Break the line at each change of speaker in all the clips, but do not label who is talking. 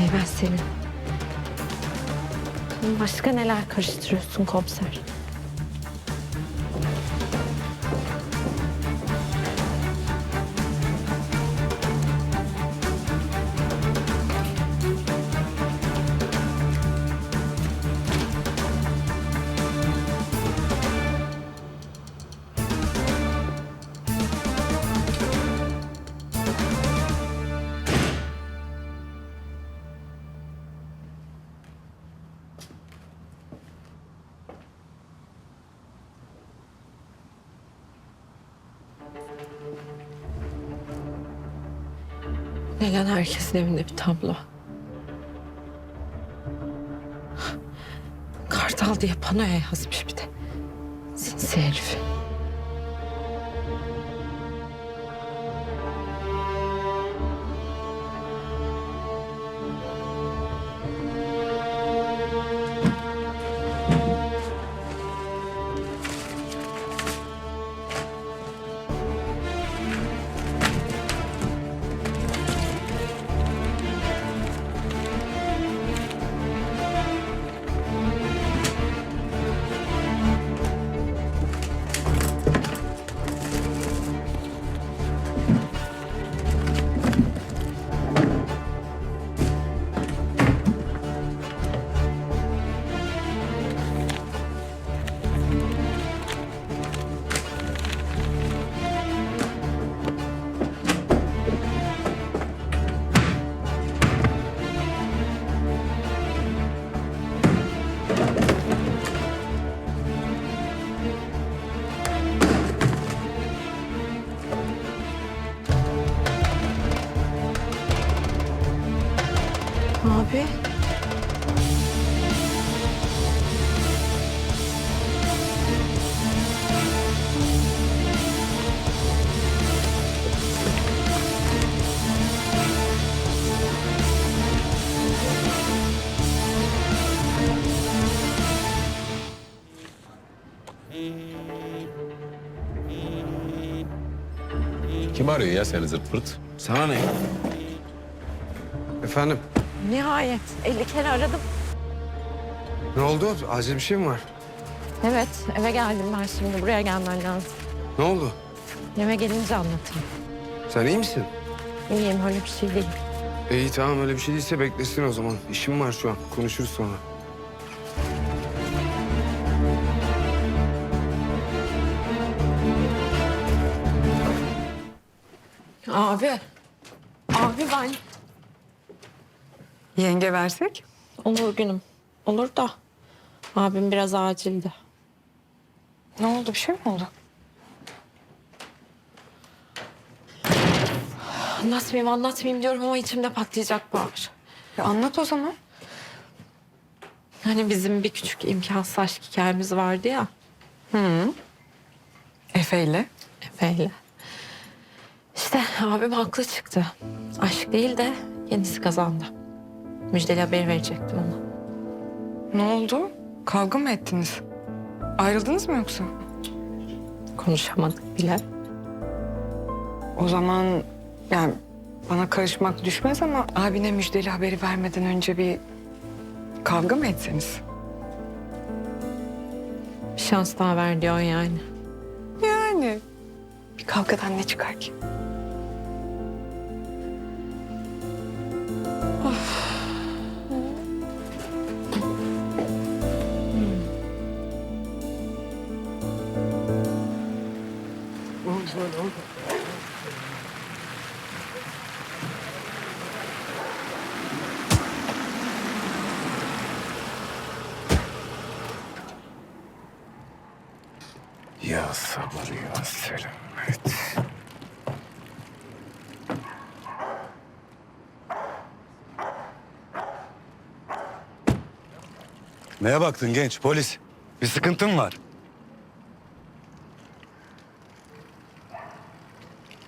Ay ben senin. Sen Başka neler karıştırıyorsun komiser? Neden herkesin evinde bir tablo? Kartal diye panoya yazmış bir de. Sinsi herif.
Arıyor ya seni zırt pırt?
Sana ne? Efendim,
Nihayet 50 kere aradım.
ne oldu? Acil bir şey mi var?
Evet eve geldim ben şimdi buraya gelmen lazım.
Ne oldu?
Eve gelince anlatırım.
Sen iyi misin?
İyiyim öyle bir şey değil.
İyi tamam öyle bir şey değilse beklesin o zaman. İşim var şu an. Konuşuruz sonra.
Abi. Abi ben.
Yenge versek?
Olur günüm. Olur da. Abim biraz acildi.
Ne oldu? Bir şey mi oldu?
Anlatmayayım anlatmayayım diyorum ama içimde patlayacak bağır.
Ya anlat o zaman.
Hani bizim bir küçük imkansız aşk hikayemiz vardı ya.
Efe ile.
Efe'yle. İşte abim haklı çıktı. Aşk değil de yenisi kazandı. Müjdeli haber verecektim ona.
Ne oldu? Kavga mı ettiniz? Ayrıldınız mı yoksa?
Konuşamadık bile.
O zaman yani bana karışmak düşmez ama abine müjdeli haberi vermeden önce bir kavga mı etseniz?
Bir şans daha ver diyor yani.
Yani. Bir kavgadan ne çıkar ki?
Ya sabır ya selamet.
Neye baktın genç polis? Bir sıkıntın var.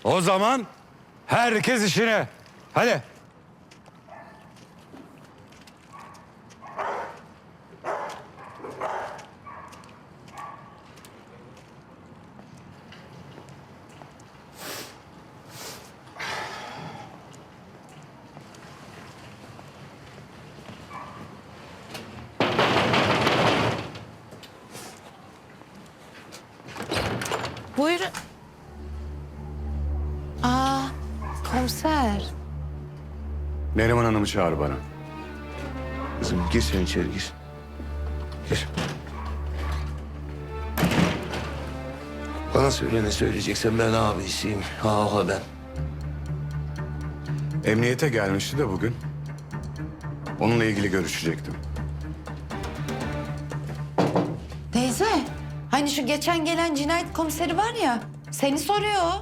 O zaman herkes işine. Hadi.
Komiser.
Hanım'ı çağır bana.
Kızım gir sen içeri gir. Gir. Bana söyle ne söyleyeceksen ben abisiyim. Ha ha ben.
Emniyete gelmişti de bugün. Onunla ilgili görüşecektim.
Teyze, hani şu geçen gelen cinayet komiseri var ya, seni soruyor.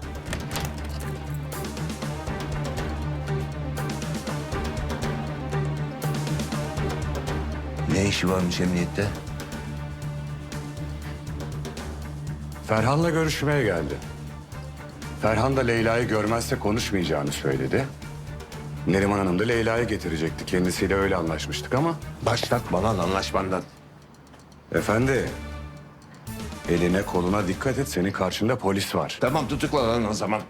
Ne işi varmış emniyette?
Ferhan'la görüşmeye geldi. Ferhan da Leyla'yı görmezse konuşmayacağını söyledi. Neriman Hanım da Leyla'yı getirecekti. Kendisiyle öyle anlaşmıştık ama...
Başlatma lan anlaşmandan.
Efendi, eline koluna dikkat et. Senin karşında polis var.
Tamam tutukla lan o zaman.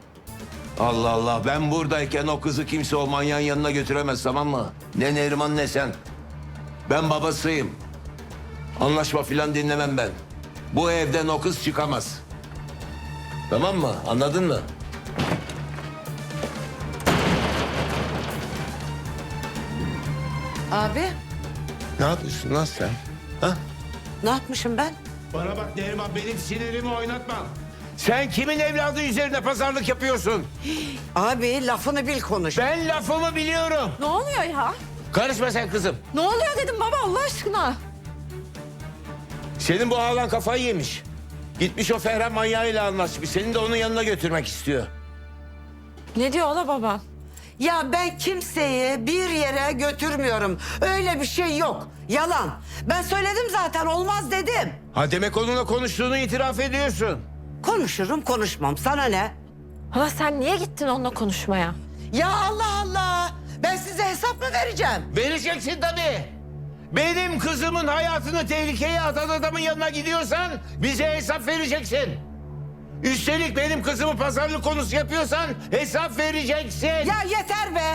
Allah Allah ben buradayken o kızı kimse o manyağın yanına götüremez tamam mı? Ne Neriman ne sen. Ben babasıyım. Anlaşma filan dinlemem ben. Bu evden o kız çıkamaz. Tamam mı? Anladın mı?
Abi,
Ne yapıyorsun lan sen? Ha?
ne yapmışım ben?
Bana bak Neriman benim sinirimi oynatma. Sen kimin evladı üzerine pazarlık yapıyorsun?
Abi lafını bil konuş.
Ben lafımı biliyorum.
Ne oluyor ya?
Karışma sen kızım.
Ne oluyor dedim baba Allah aşkına.
Senin bu ağlan kafayı yemiş. Gitmiş o Ferhan manyağıyla anlaşmış. Seni de onun yanına götürmek istiyor.
Ne diyor ola baba?
Ya ben kimseyi bir yere götürmüyorum. Öyle bir şey yok. Yalan. Ben söyledim zaten olmaz dedim.
Ha demek onunla konuştuğunu itiraf ediyorsun.
Konuşurum konuşmam sana ne?
Hala sen niye gittin onunla konuşmaya?
Ya Allah Allah. Ben size hesap mı vereceğim?
Vereceksin tabii. Benim kızımın hayatını tehlikeye atan adamın yanına gidiyorsan bize hesap vereceksin. Üstelik benim kızımı pazarlık konusu yapıyorsan hesap vereceksin.
Ya yeter be.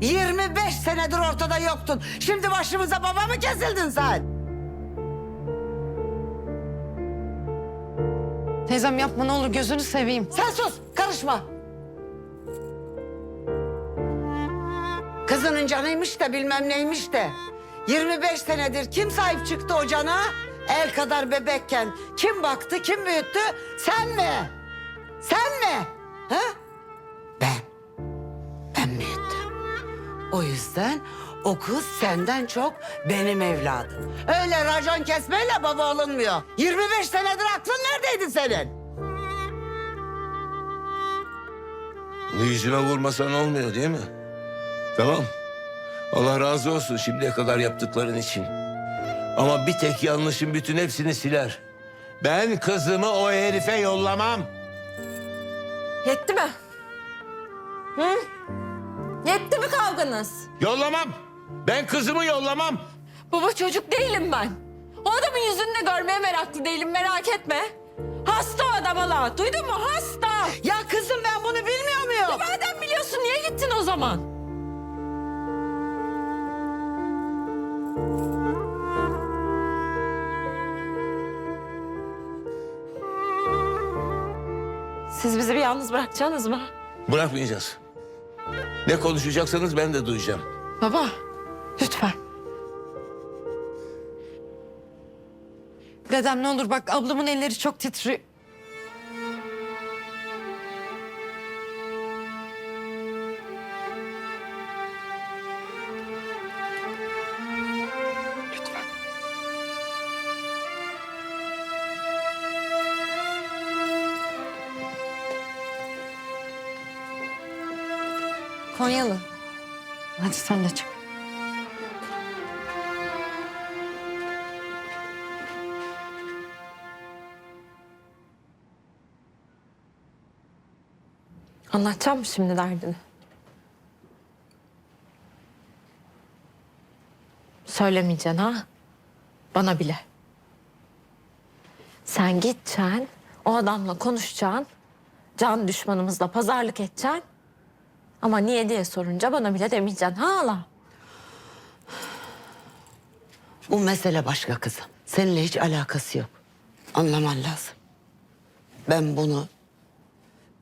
25 senedir ortada yoktun. Şimdi başımıza baba mı kesildin sen?
Teyzem yapma ne olur gözünü seveyim.
Sen sus, karışma. Kızının canıymış da bilmem neymiş de. 25 senedir kim sahip çıktı o cana? El kadar bebekken kim baktı, kim büyüttü? Sen mi? Sen mi? Ha? Ben. Ben büyüttüm. O yüzden o kız senden çok benim evladım. Öyle racon kesmeyle baba olunmuyor. 25 senedir aklın neredeydi senin?
Bunu yüzüme vurmasan olmuyor değil mi? Tamam. Allah razı olsun şimdiye kadar yaptıkların için. Ama bir tek yanlışın bütün hepsini siler. Ben kızımı o herife yollamam.
Yetti mi? Hı? Yetti mi kavganız?
Yollamam. Ben kızımı yollamam.
Baba çocuk değilim ben. O adamın yüzünü de görmeye meraklı değilim merak etme. Hasta o adam hala. Duydun mu? Hasta.
Ya kızım ben bunu bilmiyor muyum?
Madem biliyorsun niye gittin o zaman? Siz bizi bir yalnız bırakacaksınız mı?
Bırakmayacağız. Ne konuşacaksanız ben de duyacağım.
Baba, lütfen.
Dedem ne olur bak ablamın elleri çok titriyor. Konyalı. Hadi sen de çık.
Anlatacağım mı şimdi derdini? Söylemeyeceksin ha? Bana bile. Sen gideceksin, o adamla konuşacaksın. Can düşmanımızla pazarlık edeceksin. Ama niye diye sorunca bana bile demeyeceksin ha hala?
Bu mesele başka kızım. Seninle hiç alakası yok. Anlaman lazım. Ben bunu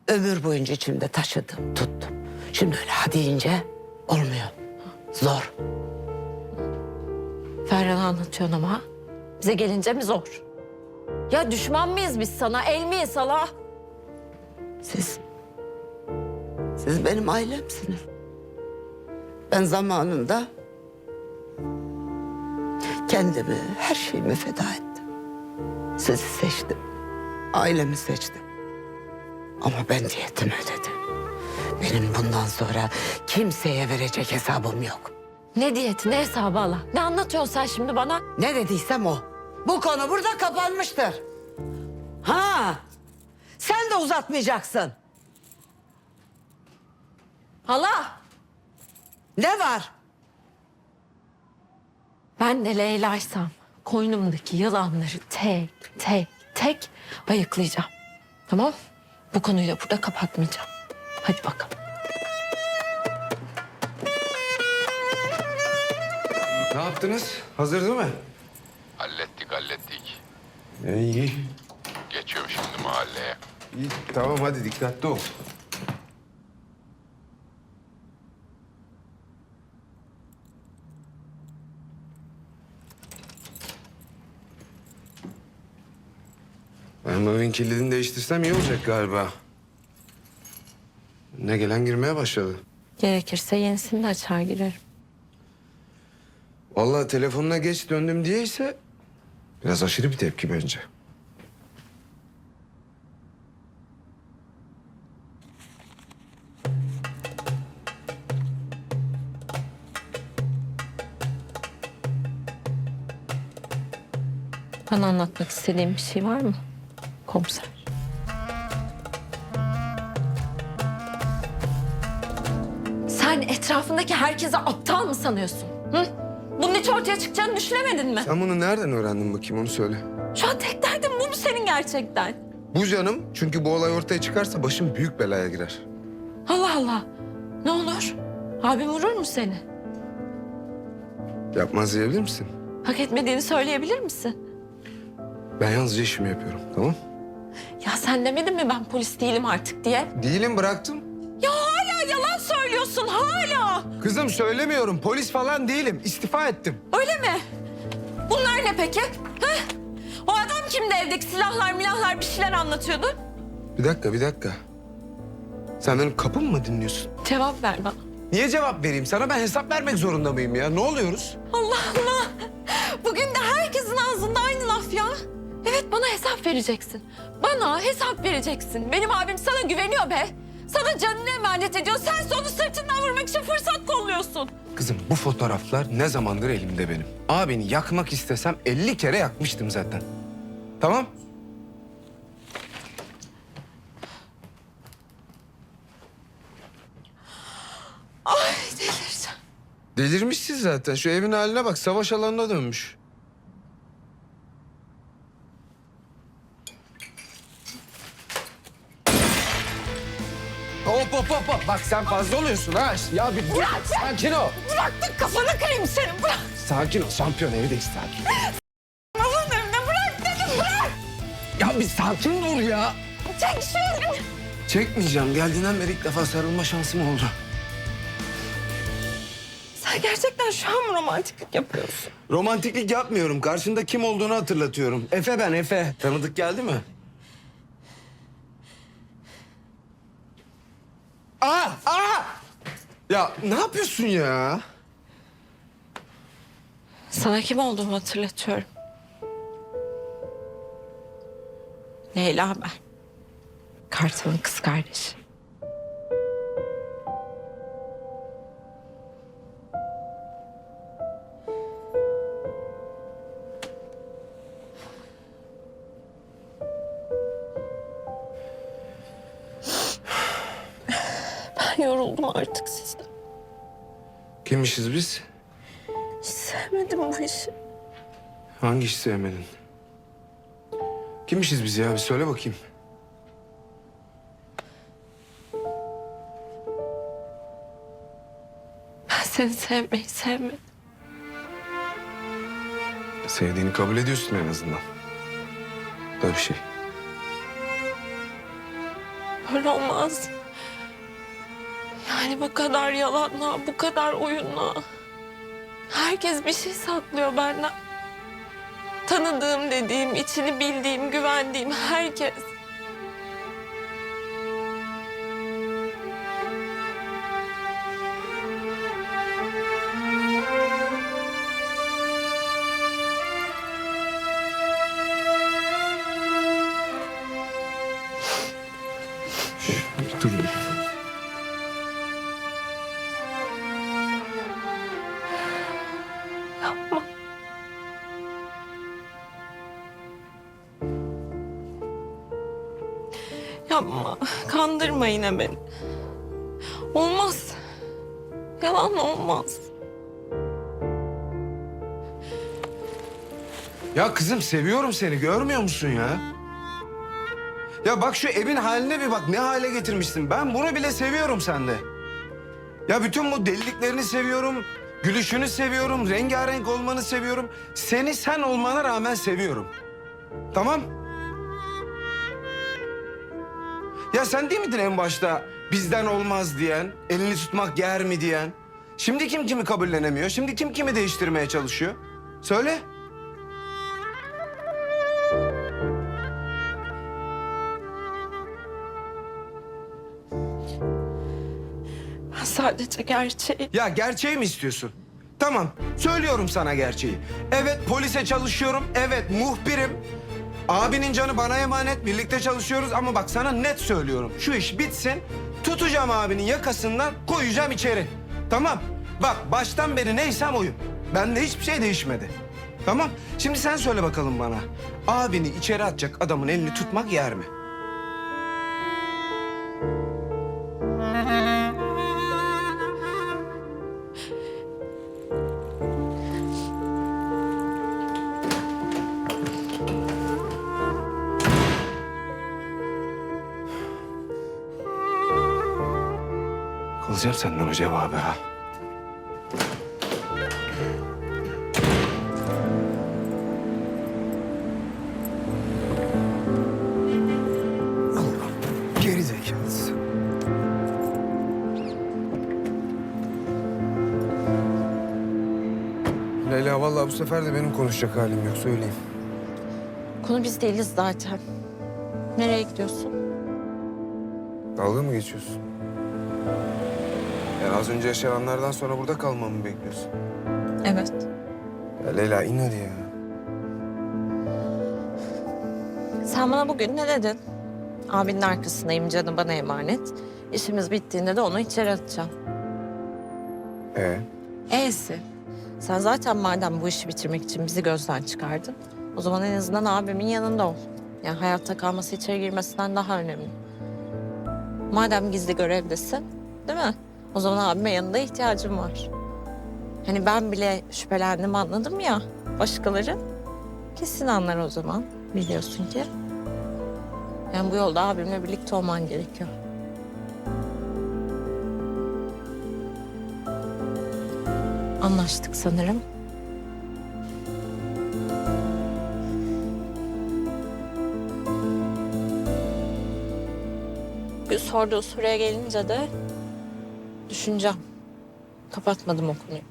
ömür boyunca içimde taşıdım, tuttum. Şimdi öyle ha deyince olmuyor. Zor.
Ferhan'a anlatıyorsun ama. Bize gelince mi zor? Ya düşman mıyız biz sana? El miyiz hala?
Siz, siz benim ailemsiniz. Ben zamanında kendimi, her şeyimi feda ettim. Sizi seçtim, ailemi seçtim. Ama ben diyetimi ödedim. Benim bundan sonra kimseye verecek hesabım yok.
Ne diyeti, ne hesabı hala? Ne anlatıyorsun sen şimdi bana?
Ne dediysem o. Bu konu burada kapanmıştır. Ha, sen de uzatmayacaksın.
Hala!
Ne var?
Ben de Leyla'ysam koynumdaki yılanları tek tek tek ayıklayacağım. Tamam? Bu konuyu da burada kapatmayacağım. Hadi bakalım.
Ne yaptınız? Hazır değil mi?
Hallettik hallettik.
iyi.
Geçiyorum şimdi mahalleye.
İyi tamam hadi dikkatli ol. Ben bu evin kilidini değiştirsem iyi olacak galiba. Ne gelen girmeye başladı.
Gerekirse yenisini de açar girerim.
Vallahi telefonuna geç döndüm diyeyse biraz aşırı bir tepki bence.
Bana anlatmak istediğin bir şey var mı? Komiser. Sen etrafındaki herkese aptal mı sanıyorsun? Hı? Bunun hiç ortaya çıkacağını düşünemedin mi?
Sen bunu nereden öğrendin bakayım onu söyle.
Şu an tek derdin bu mu senin gerçekten?
Bu canım çünkü bu olay ortaya çıkarsa başım büyük belaya girer.
Allah Allah. Ne olur? Abim vurur mu seni?
Yapmaz diyebilir misin?
Hak etmediğini söyleyebilir misin?
Ben yalnızca işimi yapıyorum tamam?
Ya sen demedin mi ben polis değilim artık diye?
Değilim bıraktım.
Ya hala yalan söylüyorsun hala.
Kızım söylemiyorum polis falan değilim istifa ettim.
Öyle mi? Bunlar ne peki? Heh? O adam kimdi evdeki silahlar milahlar bir şeyler anlatıyordu?
Bir dakika bir dakika. Sen benim kapımı mı dinliyorsun?
Cevap ver bana.
Niye cevap vereyim sana? Ben hesap vermek zorunda mıyım ya? Ne oluyoruz?
Allah Allah. Bugün de herkesin ağzında aynı laf ya. Evet bana hesap vereceksin. Bana hesap vereceksin. Benim abim sana güveniyor be. Sana canını emanet ediyor. Sen onu sırtından vurmak için fırsat kolluyorsun.
Kızım bu fotoğraflar ne zamandır elimde benim. Abini yakmak istesem 50 kere yakmıştım zaten. Tamam?
Ay delireceğim.
Delirmişsin zaten. Şu evin haline bak. Savaş alanına dönmüş. Sen fazla oluyorsun ha. Ya bir
Bırak sen!
sakin ol.
Bıraktık kafanı kırayım senin. Bırak.
Sakin ol. Şampiyon evideyiz sakin.
Malın önüne bırak dedim bırak.
Ya bir sakin ol ya.
Çek şu elini.
Çekmeyeceğim. Geldiğinden beri ilk defa sarılma şansım oldu.
Sen gerçekten şu an mı romantiklik yapıyorsun?
Romantiklik yapmıyorum. Karşında kim olduğunu hatırlatıyorum. Efe ben Efe. Tanıdık geldi mi? Aa! Aa! Ya ne yapıyorsun ya?
Sana kim olduğumu hatırlatıyorum. Leyla ben. Kartal'ın kız kardeşi. İşi.
Hangi işi sevmedin? Kimmişiz biz ya? Bir söyle bakayım.
Ben seni sevmeyi sevmedim.
Sevdiğini kabul ediyorsun en azından. Böyle bir şey.
Böyle olmaz. Yani bu kadar yalanla, bu kadar oyunla. Herkes bir şey saklıyor benden. Tanıdığım dediğim, içini bildiğim, güvendiğim herkes.
Dur.
Yine beni. Olmaz. Yalan olmaz.
Ya kızım seviyorum seni görmüyor musun ya? Ya bak şu evin haline bir bak ne hale getirmişsin. Ben bunu bile seviyorum sende. Ya bütün bu deliliklerini seviyorum. Gülüşünü seviyorum. Rengarenk olmanı seviyorum. Seni sen olmana rağmen seviyorum. Tamam? Ya sen değil miydin en başta bizden olmaz diyen, elini tutmak yer mi diyen? Şimdi kim kimi kabullenemiyor? Şimdi kim kimi değiştirmeye çalışıyor? Söyle.
Ben sadece gerçeği...
Ya gerçeği mi istiyorsun? Tamam, söylüyorum sana gerçeği. Evet polise çalışıyorum, evet muhbirim. Abinin canı bana emanet, birlikte çalışıyoruz ama bak sana net söylüyorum. Şu iş bitsin, tutacağım abinin yakasından, koyacağım içeri. Tamam, bak baştan beri neysem oyum. Bende hiçbir şey değişmedi. Tamam, şimdi sen söyle bakalım bana. Abini içeri atacak adamın elini tutmak yer mi? Senden o cevabı ha. Leyla vallahi bu sefer de benim konuşacak halim yok söyleyeyim.
Konu biz değiliz zaten. Nereye gidiyorsun?
Dalga mı geçiyorsun? Yani az önce yaşananlardan sonra burada kalmamı mı bekliyorsun?
Evet.
Ya Leyla in hadi ya.
Sen bana bugün ne dedin? Abinin arkasındayım canım bana emanet. İşimiz bittiğinde de onu içeri atacağım.
Ee?
E'si. Sen zaten madem bu işi bitirmek için bizi gözden çıkardın. O zaman en azından abimin yanında ol. Yani hayatta kalması içeri girmesinden daha önemli. Madem gizli görevdesin, değil mi? O zaman abime yanında ihtiyacım var. Hani ben bile şüphelendim anladım ya. Başkaları kesin anlar o zaman. Biliyorsun ki. Yani bu yolda abimle birlikte olman gerekiyor. Anlaştık sanırım. Sorduğu soruya gelince de düşüneceğim. Kapatmadım o konuyu.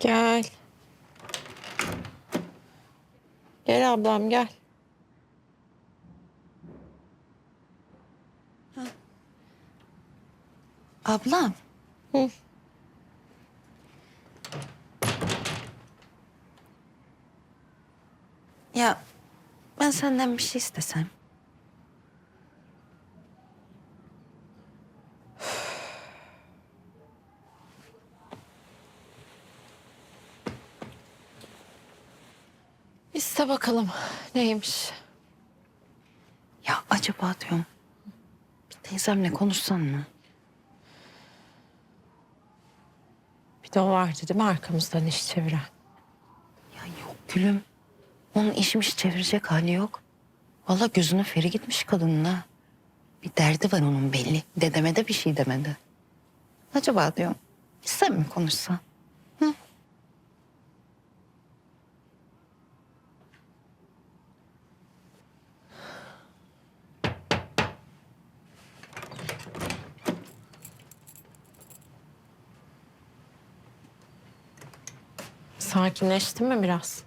Gel. Gel ablam gel.
Ablam.
Hı.
Ya ben senden bir şey istesem.
İste bakalım neymiş.
Ya acaba diyorum. Teyzemle konuşsan mı?
Bir de o vardı değil mi arkamızdan iş çeviren?
Ya yok gülüm. Onun işmiş çevirecek hali yok. Vallahi gözünün feri gitmiş kadının. Bir derdi var onun belli. Dedeme de bir şey demedi. Acaba diyorum sen mi konuşsan?
Sakinleştin mi biraz?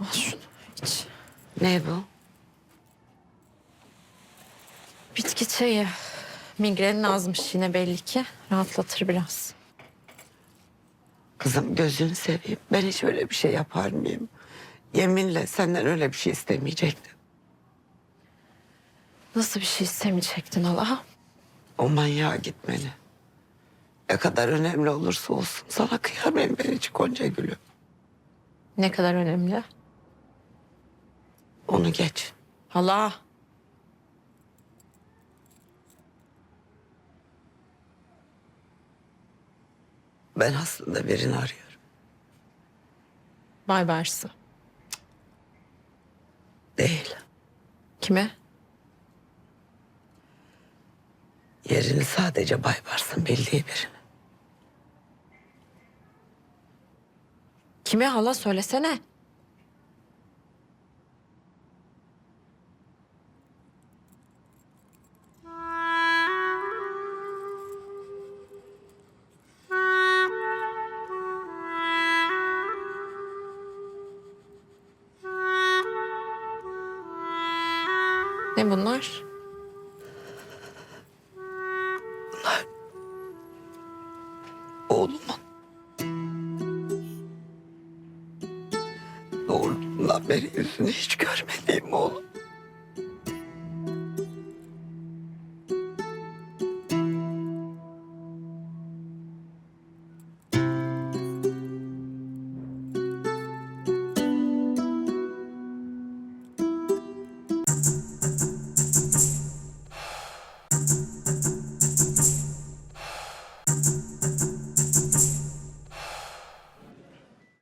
Al şunu iç.
Ne bu?
Bitki çayı. Migrenin azmış yine belli ki. Rahatlatır biraz.
Kızım gözünü seveyim. Ben hiç öyle bir şey yapar mıyım? Yeminle senden öyle bir şey istemeyecektim.
Nasıl bir şey istemeyecektin Allah?
O manyağa gitmeni. Ne kadar önemli olursa olsun sana kıyamam ben hiç Gonca Gül'üm.
Ne kadar önemli.
Onu geç.
Allah.
Ben aslında birini arıyorum.
Bay Barsı.
Değil.
Kime?
Yerini sadece Baybars'ın bildiği birini.
Kime hala söylesene. Ne bunlar?
Hiç